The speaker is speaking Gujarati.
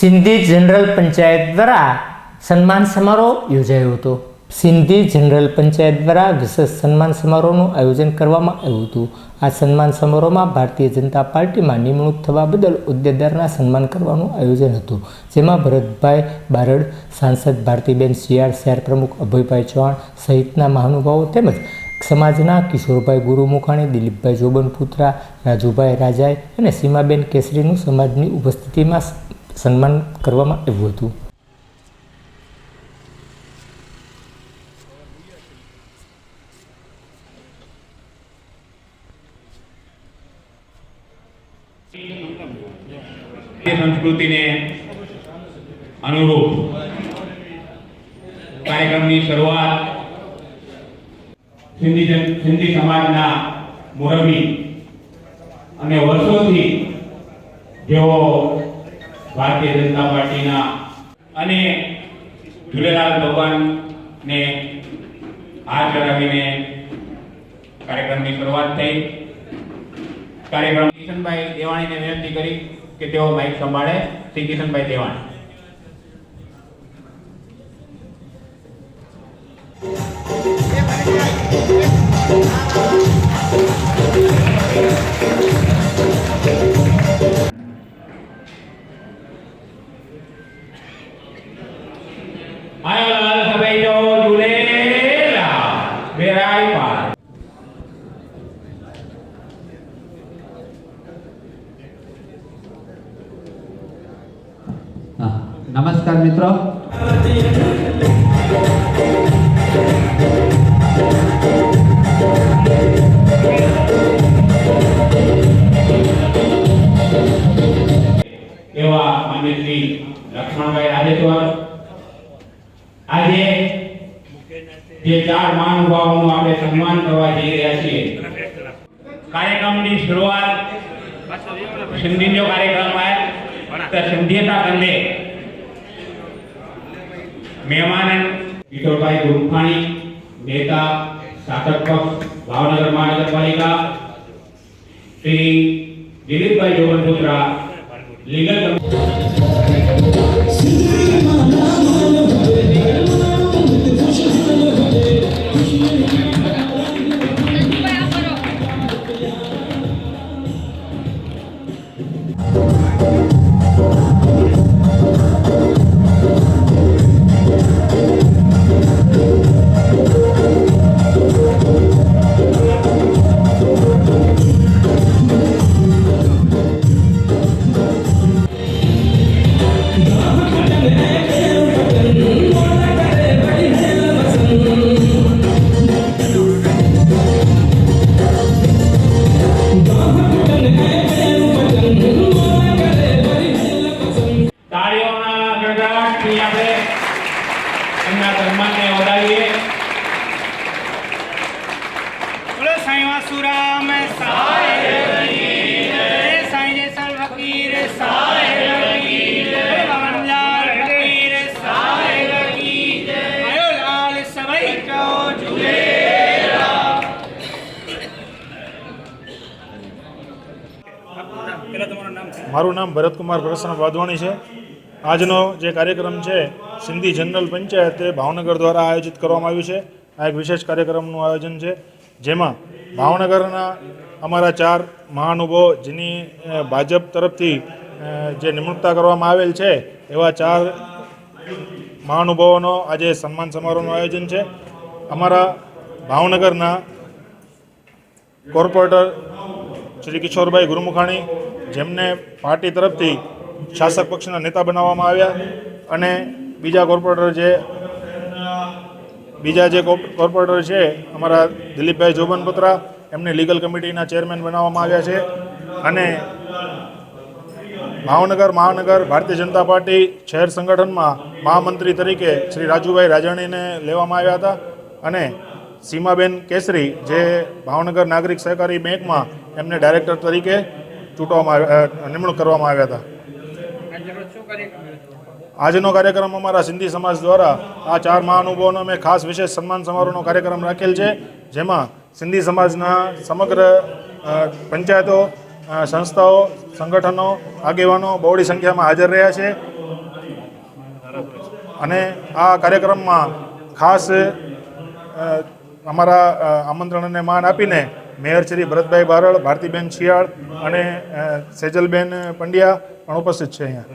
સિંધી જનરલ પંચાયત દ્વારા સન્માન સમારોહ યોજાયો હતો. સિંધી જનરલ પંચાયત દ્વારા વિશેષ સન્માન સમારોહનું આયોજન કરવામાં આવ્યું હતું. આ સન્માન સમારોહમાં ભારતીય જનતા પાર્ટીમાં નિમણૂક થવા બદલ હોદ્દેદારના સન્માન કરવાનું આયોજન હતું. જેમાં ભરતભાઈ બારડ, સાંસદ ભારતીબેન શિયાળ, શહેર પ્રમુખ અભયભાઈ ચૌહાણ સહિતના મહાનુભાવો તેમજ સમાજના કિશોરભાઈ ગુરુમુખાણી, દિલીપભાઈ જોબનપુત્રા, રાજુભાઈ રાજાઈ અને સીમાબેન કેસરીનું સમાજની ઉપસ્થિતિમાં સન્માન કરવામાં આવ્યું હતું. સંસ્કૃતિને અનુરૂપ કાર્યક્રમની શરૂઆત સિંધી સિંધી સમાજના મોરબી અને વર્ષોથી જેઓ ભારતીય જનતા પાર્ટીના અને ઝૂલેલાલ ભગવાનને હાથ ચડાવીને કાર્યક્રમની શરૂઆત થઈ. કાર્યક્રમ કિશનભાઈ દેવાણીને વિનંતી કરી કે તેઓ માઇક સંભાળે. શ્રી કિશનભાઈ દેવાણી. Thank લાલ સભાઈ જો ઝૂલેલા બેરાઈ પાર હા નમસ્કાર મિત્રો એવા માન્ય શ્રી લક્ષ્મણભાઈ રાજેશ્વર આજે જે ચાર મહાનુભાવોનું આપણે સન્માન કરવા જઈ રહ્યા છીએ. કાર્યક્રમની શરૂઆત સિંધીનો કાર્યક્રમ है તો સિંધીયતા કંદે મહેમાન કિશોરભાઈ ગુરફાણી નેતા, શાસક પક્ષ, ભાવનગર મહાનગરપાલિકા, શ્રી દિલીપભાઈ જોગનપુત્રા લીગલ સાંઈ વાસુરામ મારું નામ ભરતકુમાર પ્રસન્ન વાધવાણી છે. આજનો જે કાર્યક્રમ છે, સિંધી જનરલ પંચાયતે ભાવનગર દ્વારા આયોજિત કરવામાં આવ્યું છે. આ એક વિશેષ કાર્યક્રમનું આયોજન છે. જેમાં ભાવનગરના અમારા ચાર મહાનુભાવો જેની ભાજપ તરફથી જે નિમણૂકતા કરવામાં આવેલ છે, એવા ચાર મહાનુભાવોનો આજે સન્માન સમારોહનું આયોજન છે. અમારા ભાવનગરના કોર્પોરેટર શ્રી કિશોરભાઈ ગુરુમુખાણી, જેમને પાર્ટી તરફથી શાસક પક્ષના નેતા બનાવવામાં આવ્યા અને બીજા કોર્પોરેટર જે બીજા જે કોર્પોરેટર છે, અમારા દિલીપભાઈ જોબનપુત્રા, એમને લીગલ કમિટીના ચેરમેન બનાવવામાં આવ્યા છે. અને ભાવનગર, મહાનગર, ભારતીય જનતા પાર્ટી શહેર સંગઠનમાં મહામંત્રી તરીકે શ્રી રાજુભાઈ રાજાણીને લેવામાં આવ્યા હતા. અને સીમાબેન કેસરી, જે ભાવનગર નાગરિક સહકારી બેંકમાં એમને ડાયરેક્ટર તરીકે ચૂંટવામાં નિમણૂક કરવામાં આવ્યા હતા. આજનો કાર્યક્રમ અમારા સિંધી સમાજ દ્વારા આ ચાર મહાનુભાવોનો અમે ખાસ વિશેષ સન્માન સમારોહનો કાર્યક્રમ રાખેલ છે. જેમાં સિંધી સમાજના સમગ્ર પંચાયતો સંસ્થાઓ, સંગઠનો, આગેવાનો બહોળી સંખ્યામાં હાજર રહ્યા છે. અને આ કાર્યક્રમમાં ખાસ અમારા આમંત્રણને માન આપીને મેયર શ્રી ભરતભાઈ બારડ, ભારતીબેન શિયાળ અને સેજલબેન પંડ્યા પણ ઉપસ્થિત છે અહીંયા.